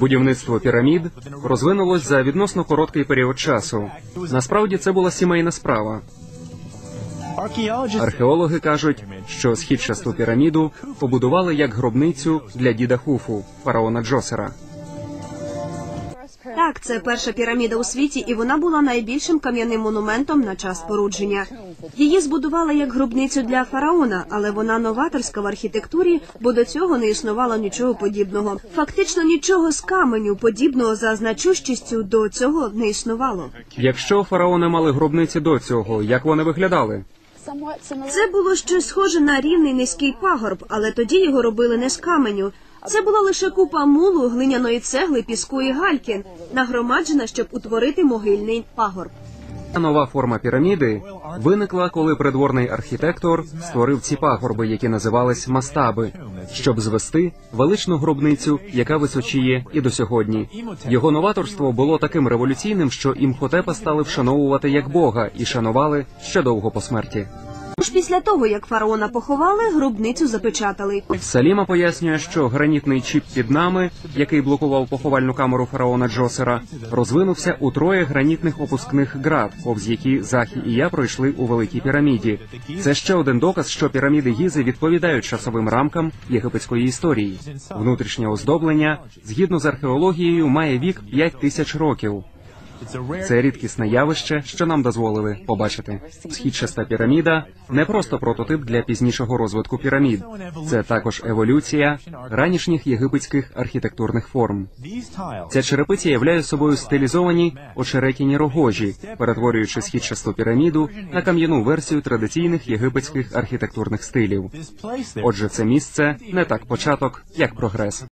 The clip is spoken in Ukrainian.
Будівництво пірамід розвинулось за відносно короткий період часу. Насправді це була сімейна справа. Археологи кажуть, що східчасту піраміду побудували як гробницю для діда Хуфу, фараона Джосера. Так, це перша піраміда у світі, і вона була найбільшим кам'яним монументом на час спорудження. Її збудували як гробницю для фараона, але вона новаторська в архітектурі, бо до цього не існувало нічого подібного. Фактично нічого з каменю подібного за значущістю до цього не існувало. Якщо фараони мали гробниці до цього, як вони виглядали? Це було щось схоже на рівний низький пагорб, але тоді його робили не з каменю. Це була лише купа мулу, глиняної цегли, піску і гальки, нагромаджена, щоб утворити могильний пагорб. Нова форма піраміди виникла, коли придворний архітектор створив ці пагорби, які називались мастаби, щоб звести величну гробницю, яка височіє і до сьогодні. Його новаторство було таким революційним, що імхотепа стали вшановувати як бога і шанували ще довго по смерті. Тож після того, як фараона поховали, гробницю запечатали. Саліма пояснює, що гранітний чіп під нами, який блокував поховальну камеру фараона Джосера, розвинувся у троє гранітних опускних град, повз які Захі і я пройшли у великій піраміді. Це ще один доказ, що піраміди Гізи відповідають часовим рамкам єгипетської історії. Внутрішнє оздоблення, згідно з археологією, має вік 5 тисяч років. Це рідкісне явище, що нам дозволили побачити. Східчаста піраміда не просто прототип для пізнішого розвитку пірамід. Це також еволюція ранішніх єгипетських архітектурних форм. Ця черепиця являє собою стилізовані очеретяні рогожі, перетворюючи східчасту піраміду на кам'яну версію традиційних єгипетських архітектурних стилів. Отже, це місце не так початок, як прогрес.